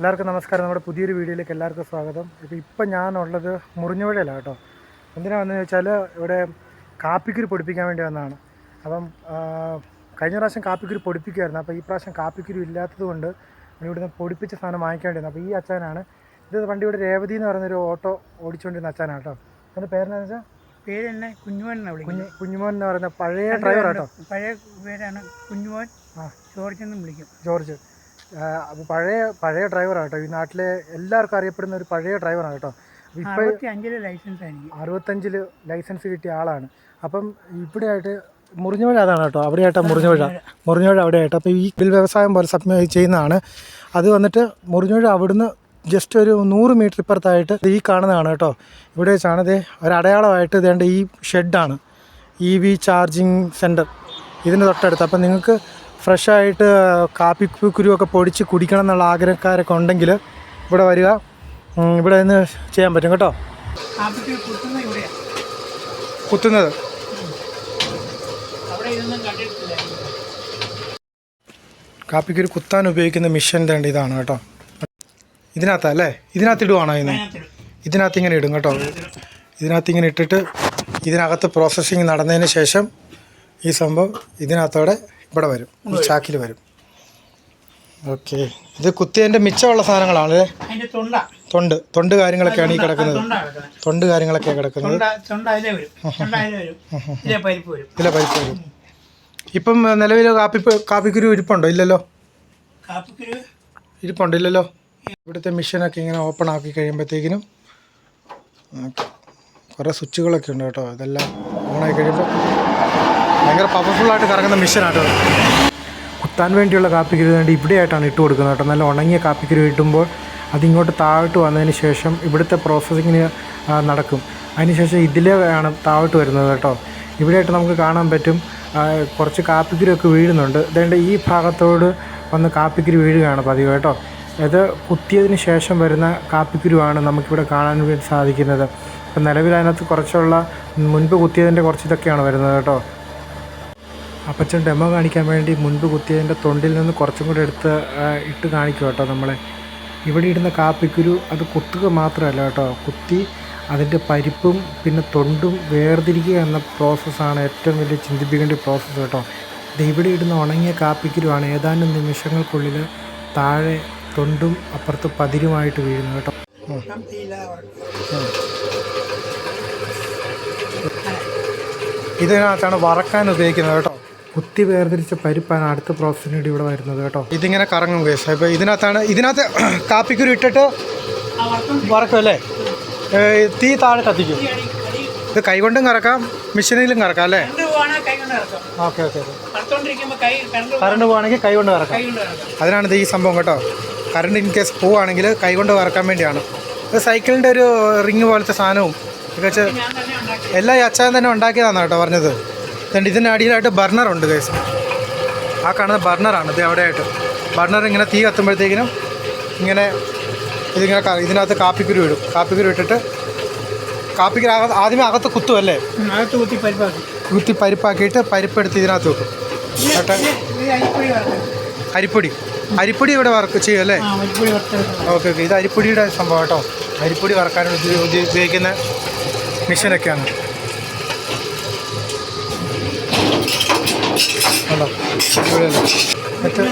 എല്ലാവർക്കും നമസ്കാരം. നമ്മുടെ പുതിയൊരു വീഡിയോയിലേക്ക് എല്ലാവർക്കും സ്വാഗതം. ഇപ്പോൾ ഇപ്പം ഞാനുള്ളത് മുറിഞ്ഞുപുഴയിലാണ് കേട്ടോ. എന്തിനാ ചോദിച്ചാൽ ഇവിടെ കാപ്പിക്കുരു പൊടിപ്പിക്കാൻ വേണ്ടി വന്നതാണ്. അപ്പം കഴിഞ്ഞ പ്രാവശ്യം കാപ്പിക്കുരു പൊടിപ്പിക്കുമായിരുന്നു അപ്പോൾ ഈ പ്രാവശ്യം കാപ്പിക്കുരു ഇല്ലാത്തതുകൊണ്ട് ഇവിടുന്ന് പൊടിപ്പിച്ച സാധനം വാങ്ങിക്കേണ്ടി അപ്പോൾ ഈ അച്ഛനാണ്. ഇത് വണ്ടി ഇവിടെ രേവതി എന്ന് പറയുന്നൊരു ഓട്ടോ ഓടിച്ചുകൊണ്ടിരുന്ന അച്ഛനാണ് കേട്ടോ. അതിന്റെ പേരെന്താണെന്ന് വെച്ചാൽ? പേര് തന്നെ കുഞ്ഞുമോൻ എന്നാണ് കുഞ്ഞു കുഞ്ഞുമോൻ എന്ന് പറയുന്ന പഴയ ഡ്രൈവർ കേട്ടോ. പഴയ പേരാണ് കുഞ്ഞുമോൻ ആ. ജോർജ് എന്നും വിളിക്കും. ജോർജ്. പഴയ പഴയ ഡ്രൈവറാണ് കേട്ടോ. ഈ നാട്ടിലെ എല്ലാവർക്കും അറിയപ്പെടുന്ന ഒരു പഴയ ഡ്രൈവറാണ് കേട്ടോ. ഇപ്പൊ ലൈസൻസ് അറുപത്തഞ്ചിൽ ലൈസൻസ് കിട്ടിയ ആളാണ്. അപ്പം ഇവിടെ ആയിട്ട് മുറിഞ്ഞുപുഴ അതാണ് കേട്ടോ. അവിടെ ആയിട്ടാണ് മുറിഞ്ഞുപുഴ മുറിഞ്ഞുപുഴ അവിടെയായിട്ട്. അപ്പോൾ ഈ ബിൽ വ്യവസായം പോലെ സബ്മി ചെയ്യുന്നതാണ്. അത് വന്നിട്ട് മുറിഞ്ഞുപുഴ അവിടുന്ന് ജസ്റ്റ് ഒരു നൂറ് മീറ്റർ ഇപ്പുറത്തായിട്ട് ഈ കാണുന്നതാണ് കേട്ടോ. ഇവിടെ വെച്ചാണ് ഇതേ ഒരു അടയാളമായിട്ട് ഇതേണ്ട ഈ ഷെഡാണ് ഇ വി ചാർജിങ് സെന്റർ ഇതിന് തൊട്ടടുത്ത്. അപ്പം നിങ്ങൾക്ക് ഫ്രഷായിട്ട് കാപ്പി കുരുവൊക്കെ പൊടിച്ച് കുടിക്കണം എന്നുള്ള ആഗ്രഹക്കാരൊക്കെ ഉണ്ടെങ്കിൽ ഇവിടെ വരിക. ഇവിടെ നിന്ന് ചെയ്യാൻ പറ്റും കേട്ടോ. കുത്തുന്നത് അവിടെ ഇതൊന്നും കണ്ടിട്ടില്ല. കാപ്പിക്ക് ഒരു കുത്താൻ ഉപയോഗിക്കുന്ന മിഷൻ തേണ്ട ഇതാണ് കേട്ടോ. ഇതിനകത്താ അല്ലേ? ഇതിനകത്ത് ഇടുവാണോ ഇന്ന്. ഇതിനകത്ത് ഇങ്ങനെ ഇടും കേട്ടോ. ഇതിനകത്ത് ഇങ്ങനെ ഇട്ടിട്ട് ഇതിനകത്ത് പ്രോസസ്സിങ് നടന്നതിന് ശേഷം ഈ സംഭവം ഇതിനകത്തോടെ ഇവിടെ വരും. ഈ ചാക്കിൽ വരും. ഓക്കെ. ഇത് കുത്തിയതിന്റെ മിച്ചമുള്ള സാധനങ്ങളാണ് അല്ലേ തൊണ്ട. തൊണ്ട്. കാര്യങ്ങളൊക്കെയാണ് ഈ കിടക്കുന്നത്. തൊണ്ട കാര്യങ്ങളൊക്കെ കിടക്കുന്നത്. ഇല്ല പരിപ്പ് വരും. ഇപ്പം നിലവിൽ കാപ്പി കാപ്പിക്കുരു ഇരിപ്പുണ്ടോ? ഇല്ലല്ലോ? ഇരിപ്പുണ്ടോ ഇരിപ്പുണ്ട്? ഇല്ലല്ലോ? ഇവിടുത്തെ മെഷീനൊക്കെ ഇങ്ങനെ ഓപ്പൺ ആക്കി കഴിയുമ്പോഴത്തേക്കിനും കുറേ സ്വിച്ചുകളൊക്കെ ഉണ്ട് കേട്ടോ. ഇതെല്ലാം ഓണായി കഴിയുമ്പോൾ ഭയങ്കര പവർഫുള്ളായിട്ട് കറങ്ങുന്ന മെഷീനാണ് കേട്ടോ കുത്താൻ വേണ്ടിയുള്ള കാപ്പിക്കുരു വേണ്ടി ഇവിടെയായിട്ടാണ് ഇട്ട് കൊടുക്കുന്നത് കേട്ടോ. നല്ല ഉണങ്ങിയ കാപ്പിക്കുരു കിട്ടുമ്പോൾ അതിങ്ങോട്ട് താഴോട്ട് വന്നതിന് ശേഷം ഇവിടുത്തെ പ്രോസസ്സിങ്ങിന് നടക്കും. അതിനുശേഷം ഇതിലേ ആണ് താഴോട്ട് വരുന്നത് കേട്ടോ. ഇവിടെയായിട്ട് നമുക്ക് കാണാൻ പറ്റും കുറച്ച് ഒക്കെ വീഴുന്നുണ്ട്. അതുകൊണ്ട് ഈ ഭാഗത്തോട് വന്ന് കാപ്പിക്കുരു വീഴുകയാണ് പതിവ് കേട്ടോ. ഇത് കുത്തിയതിന് ശേഷം വരുന്ന കാപ്പിക്കുരുവാണ് നമുക്കിവിടെ കാണാൻ സാധിക്കുന്നത്. ഇപ്പം നിലവിൽ അതിനകത്ത് കുറച്ചുള്ള മുൻപ് കുത്തിയതിന്റെ കുറച്ച് ഇതൊക്കെയാണ് വരുന്നത് കേട്ടോ. അപ്പച്ചൻ ഡെമോ കാണിക്കാൻ വേണ്ടി മുൻപ് കുത്തിയതിന്റെ തൊണ്ടിൽ നിന്ന് കുറച്ചും കൂടെ എടുത്ത് ഇട്ട് കാണിക്കും കേട്ടോ നമ്മളെ. ഇവിടെ ഇടുന്ന കാപ്പിക്കുരു അത് കുത്തുക മാത്രമല്ല കേട്ടോ. കുത്തി അതിന്റെ പരിപ്പും പിന്നെ തൊണ്ടും വേർതിരിക്കുക എന്ന പ്രോസസ്സാണ് ഏറ്റവും വലിയ ചിന്തിപ്പിക്കേണ്ട പ്രോസസ്സ് കേട്ടോ. ഇവിടെ ഇടുന്ന ഉണങ്ങിയ കാപ്പിക്കുരുവാണ് ഏതാനും നിമിഷങ്ങൾക്കുള്ളിൽ താഴെ തൊണ്ടും അപ്പുറത്ത് പതിരുമായിട്ട് വീഴുന്നു കേട്ടോ. ഇതിനകത്താണ് വറക്കാൻ ഉപയോഗിക്കുന്നത് കേട്ടോ. കുത്തി വേർതിരിച്ച പരിപ്പാണ് അടുത്ത പ്രോസസ്സിന് വേണ്ടി ഇവിടെ വരുന്നത് കേട്ടോ. ഇതിങ്ങനെ കറങ്ങും കേസ് അപ്പോൾ ഇതിനകത്താണ് ഇതിനകത്ത് കാപ്പിക്കുരു ഇട്ടിട്ട് വറക്കും അല്ലേ? തീ താഴെ കത്തിക്കും. ഇത് കൈകൊണ്ടും കറക്കാം മെഷീനിലും കറക്കാം അല്ലേ? ഓക്കെ ഓക്കെ കറണ്ട് പോവാണെങ്കിൽ കൈകൊണ്ട് കറക്കാം. അതിനാണ് ഇത് ഈ സംഭവം കേട്ടോ. കറണ്ട് ഇൻ കേസ് പോവുകയാണെങ്കിൽ കൈകൊണ്ട് കറക്കാൻ വേണ്ടിയാണ്. ഇത് സൈക്കിളിന്റെ ഒരു റിങ് പോലത്തെ സാധനവും ഇതൊക്കെ വെച്ച് ഞാൻ തന്നെ ഉണ്ടാക്കി എല്ലാം ഈ അച്ചായൻ തന്നെ ഉണ്ടാക്കിയതാണ് കേട്ടോ പറഞ്ഞത്. എന്നിട്ട് ഇതിന്റെ അടിയിലായിട്ട് ബർണർ ഉണ്ട് കേസ് ആ കാണുന്ന ബർണറാണ് ഇത് എവിടെയായിട്ട് ബർണർ ഇങ്ങനെ തീ കത്തുമ്പോഴത്തേക്കിനും ഇങ്ങനെ ഇതിങ്ങനെ ഇതിനകത്ത് കാപ്പിക്കുരു ഇടും. കാപ്പിക്കുരു ഇട്ടിട്ട് കാപ്പിക്കുരു അകത്ത് ആദ്യമേ അകത്ത് കുത്തും അല്ലേ? അകത്ത് കുത്തി പരിപ്പാക്കി. കുത്തി പരിപ്പാക്കിയിട്ട് പരിപ്പെടുത്ത് ഇതിനകത്ത് വെക്കും. എന്നിട്ട് അരിപ്പൊടി അരിപ്പൊടി. ഇവിടെ വർക്ക് ചെയ്യും അല്ലേ? Okay okay. ഇത് അരിപ്പൊടിയുടെ സംഭവം കേട്ടോ. അരിപ്പൊടി വറക്കാൻ ഉപ- ഉപ- ഉപയോഗിക്കുന്ന മെഷീനൊക്കെയാണ് ഉണ്ടോ എന്നിട്ട്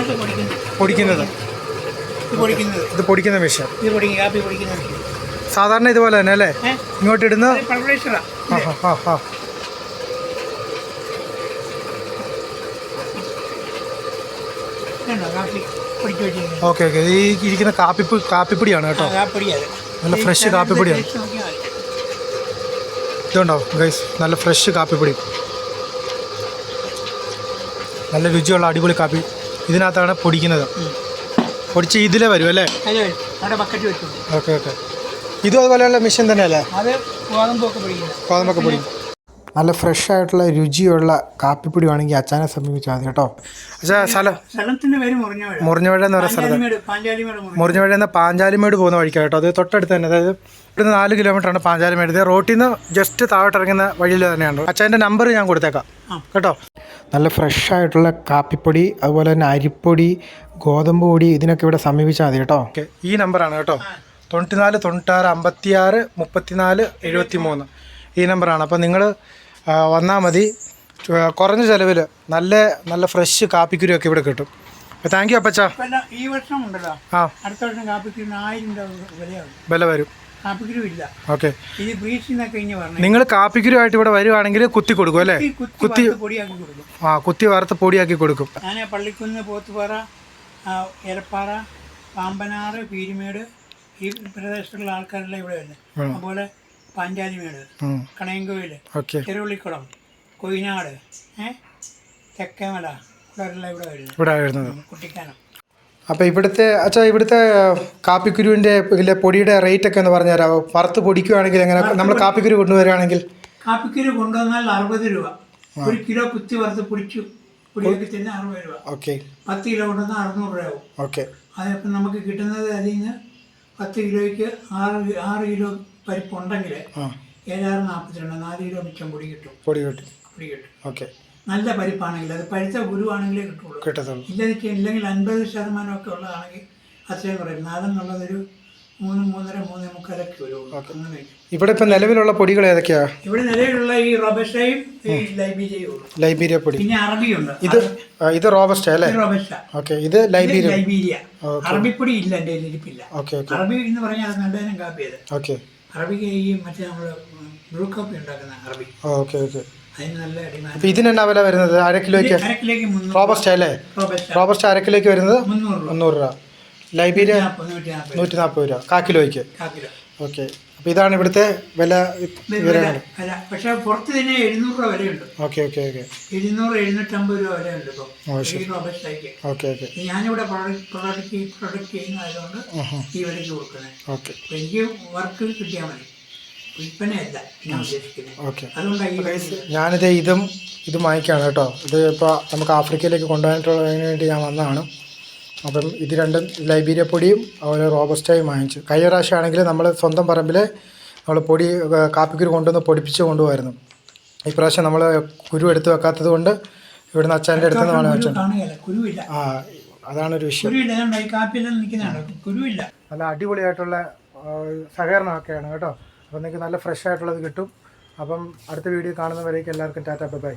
പൊടിക്കുന്നത്. പൊടിക്കുന്നത് ഇത് പൊടിക്കുന്ന മെഷീൻ ഇത് പൊടിക്കും കാപ്പി പൊടിക്കുന്നത്. സാധാരണ ഇതുപോലെ തന്നെ അല്ലേ? ഇങ്ങോട്ട് ഇടുന്ന ഓക്കെ ഓക്കെ. ഈ ഇരിക്കുന്ന കാപ്പി കാപ്പിപ്പൊടിയാണ് കേട്ടോ. നല്ല ഫ്രഷ് കാപ്പിപ്പൊടിയാണ്. ഇതുണ്ടാവും. ഗൈസ് നല്ല ഫ്രഷ് കാപ്പിപ്പൊടി. നല്ല രുചിയുള്ള അടിപൊളി കാപ്പി ഇതിനകത്താണ് പൊടിക്കുന്നത്. പൊടിച്ച് ഇതിലേ വരും അല്ലേ? Okay okay. ഇതും അതുപോലെയുള്ള മെഷീൻ തന്നെയല്ലേ? അത് ഗോതമ്പൊക്കെ പൊടിക്കുന്നത് ഗോതമ്പൊക്കെ പൊടി നല്ല ഫ്രഷ് ആയിട്ടുള്ള രുചിയുള്ള കാപ്പിപ്പൊടി വേണമെങ്കിൽ അച്ഛനെ സമീപിച്ചാൽ മതി കേട്ടോ. അച്ഛാ സ്ഥലം? മുറിഞ്ഞവഴ. എന്ന് പറയുന്ന സ്ഥലത്ത്. മുറിഞ്ഞവഴ. എന്ന പാഞ്ചാലിമേട് പോകുന്ന വഴിക്കാണ് കേട്ടോ. അത് തൊട്ടടുത്ത് തന്നെ. അതായത് ഇവിടുന്ന് നാല് കിലോമീറ്ററാണ് പാഞ്ചാലിമേട്. ഇത് റോട്ടിൽ നിന്ന് ജസ്റ്റ് താഴോട്ട് ഇറങ്ങുന്ന വഴിയിൽ തന്നെയാണ്. അച്ഛന്റെ നമ്പർ ഞാൻ കൊടുത്തേക്കാം. കേട്ടോ? നല്ല ഫ്രഷ് ആയിട്ടുള്ള കാപ്പിപ്പൊടി അതുപോലെ തന്നെ അരിപ്പൊടി ഗോതമ്പ് പൊടി ഇതിനൊക്കെ ഇവിടെ സമീപിച്ചാൽ മതി കേട്ടോ. ഓക്കെ. ഈ നമ്പറാണ് കേട്ടോ. തൊണ്ണൂറ്റിനാല് തൊണ്ണൂറ്റാറ് അമ്പത്തിയാറ് മുപ്പത്തിനാല് എഴുപത്തി മൂന്ന് ഈ നമ്പറാണ് അപ്പോൾ നിങ്ങൾ വന്നാൽ മതി. കുറഞ്ഞ ചിലവിൽ നല്ല നല്ല ഫ്രഷ് കാപ്പിക്കുരിയൊക്കെ ഇവിടെ കിട്ടും. താങ്ക് യു അപ്പച്ചാ. ഈ വർഷം ഉണ്ടല്ലോ. ആ. അടുത്ത വർഷം കാപ്പിക്കുരു ആയിരം രൂപ വില വരും. ഓക്കെ. നിങ്ങൾ കാപ്പിക്കുരുമായിട്ട് ഇവിടെ വരുവാണെങ്കിൽ കുത്തി കൊടുക്കും അല്ലേ? കുത്തി കൊടുക്കും. ആ കുത്തി വറുത്ത് പൊടിയാക്കി കൊടുക്കും. ഞാൻ പള്ളിക്കുന്ന് പോത്തുപാറ എരപ്പാറ പാമ്പനാറ് പീരുമേട് ഈ പ്രദേശത്തുള്ള ആൾക്കാരെല്ലാം ഇവിടെ വരുന്നത് അതുപോലെ പാഞ്ചാലിമേട് കണയങ്കോയിൽ ഓക്കെ. ചെറുവള്ളിക്കുളം കൊയിനാട് തെക്കേമല ഇവിടെ വരുന്നത്. കുട്ടിക്കാനം. അപ്പോൾ ഇവിടുത്തെ അച്ഛാ ഇവിടുത്തെ കാപ്പിക്കുരുവിന്റെ ഇല്ല പൊടിയുടെ റേറ്റ് ഒക്കെ ഒന്ന് പറഞ്ഞാൽ വറുത്ത് പൊടിക്കുകയാണെങ്കിൽ എങ്ങനെ? നമ്മൾ കാപ്പിക്കുരു കൊണ്ടുവരികയാണെങ്കിൽ. കാപ്പിക്കുരു കൊണ്ടുവന്നാൽ അറുപത് രൂപ. ഒരു കിലോ കുത്തി വറുത്ത് പൊടിച്ചു. പൊടിയൊക്കെ തന്നെ അറുപത് രൂപ. ഓക്കെ. പത്ത് കിലോ കൊണ്ടുവന്നാൽ അറുന്നൂറ് രൂപ ഓക്കെ. അതിപ്പം നമുക്ക് കിട്ടുന്നത് അതിൽ നിന്ന് പത്ത് കിലോയ്ക്ക് ആറ് ആറ് കിലോ പരിപ്പുണ്ടെങ്കിൽ ഏഴാറ് നാൽപ്പത്തിരണ്ട് നാല് കിലോ മിച്ചം പൊടി കിട്ടും. പൊടി കിട്ടും. പൊടി കിട്ടും. ഓക്കെ. നല്ല പരിപ്പാണെങ്കിൽ അത് പഴുത്ത ഗുരുവാണെങ്കിലേ കിട്ടുള്ളൂ. കിട്ടത്തുള്ളൂ. ഇല്ലെങ്കിൽ ഇല്ലെങ്കിൽ അൻപത് ശതമാനമൊക്കെ ഉള്ളതാണെങ്കിൽ അത്രയും കുറയും. നാടൻ എന്നുള്ളതൊരു മൂന്ന് മൂന്നര മൂന്നേ മുക്കാലൊക്കെ വരുള്ളൂ അങ്ങനെ ഇവിടെ ഇപ്പം നിലവിലുള്ള പൊടികൾ ഏതൊക്കെയാ? ഇവിടെ നിലവിലുള്ള ഈ റോബസ്റ്റയും ലൈബീരിയ പൊടി. പിന്നെ അറബിയുണ്ട്. ഇത് ഇത് റോബസ്റ്റ അല്ലേ? റോബസ്റ്റ. ഓക്കെ ഇത് ലൈബീരിയ. ലൈബീരിയ. അറബിപ്പൊടി ഇല്ല എന്റെ ഇരിപ്പില്ല. Okay okay. അറബി എന്ന് പറഞ്ഞാൽ അത് നല്ലതിനും കാപ്പിയത് ഓക്കെ. അറബിക്ക് ഈ മറ്റേ നമ്മൾ ബ്രൂ കോപ്പി ഉണ്ടാക്കുന്ന അറബി. Okay okay. അതിന് നല്ല ഡിമാൻഡ് അപ്പോൾ ഇതിന് എന്നാ വില വരുന്നത്? അര കിലോയ്ക്ക്? അരക്കിലേക്ക് മുന്നൂറ് റോബസ്റ്റ് അല്ലേ? റോബസ്റ്റ. അര കിലോയ്ക്ക് വരുന്നത് മുന്നൂറ് രൂപ. ലൈബീരിയ നൂറ്റി നാൽപ്പത് നൂറ്റി നാൽപ്പത് രൂപ. കാ കിലോയ്ക്ക്? കാ കിലോ. ഓക്കെ. അപ്പോൾ ഇതാണ് ഇവിടുത്തെ വില വില അല്ല പക്ഷേ പുറത്ത് തന്നെ എഴുന്നൂറ് രൂപ വിലയുണ്ട്. Okay okay okay. എഴുന്നൂറ് എഴുന്നൂറ്റമ്പത് രൂപ വിലയുണ്ട് ഇപ്പോൾ ഓക്കെ ഓക്കെ. ഞാനിവിടെ പ്രൊഡക്റ്റ് പ്രൊഡക്റ്റ് ചെയ്യുന്നതായതുകൊണ്ട് ഈ വിലയ്ക്ക് കൊടുക്കുന്നത് ഓക്കെ. എനിക്ക് വർക്ക് കിട്ടിയാൽ മതി. വിൽപ്പനയല്ല ഞാൻ ഉദ്ദേശിക്കുന്നത്. ഓക്കെ. അതുകൊണ്ടാണ് ഈ വില ഞാനിത് ഇതും ഇതും വാങ്ങിക്കുകയാണ് കേട്ടോ. ഇത് ഇപ്പോൾ നമുക്ക് ആഫ്രിക്കയിലേക്ക് കൊണ്ടുപോകാനായിട്ടുള്ളതിന് വേണ്ടി ഞാൻ വന്നതാണ്. അപ്പം ഇത് രണ്ടും ലൈബീരിയ പൊടിയും അതുപോലെ റോബസ്റ്റായും വാങ്ങിച്ചു. കഴിഞ്ഞ പ്രാവശ്യം ആണെങ്കിൽ നമ്മൾ സ്വന്തം പറമ്പിൽ നമ്മൾ പൊടി കാപ്പിക്കുരു കൊണ്ടുവന്ന് പൊടിപ്പിച്ച് കൊണ്ടുപോകായിരുന്നു ഇപ്രാവശ്യം പ്രാവശ്യം നമ്മൾ കുരു എടുത്ത് വെക്കാത്തത് കൊണ്ട് ഇവിടുന്ന് അച്ഛന്റെ അടുത്ത് നിന്ന് വേണം കുരു വെച്ചത് ഒരു ആ വിഷയം. അതുകൊണ്ട് ഈ കാപ്പിയെല്ലാം നല്ല അടിപൊളിയായിട്ടുള്ള സഹകരണമൊക്കെയാണ് കേട്ടോ. അപ്പം നിങ്ങൾക്ക് നല്ല ഫ്രഷ് ആയിട്ടുള്ളത് കിട്ടും. അപ്പം അടുത്ത വീഡിയോ കാണുന്നവരേക്ക് എല്ലാവർക്കും ടാറ്റ ബൈ.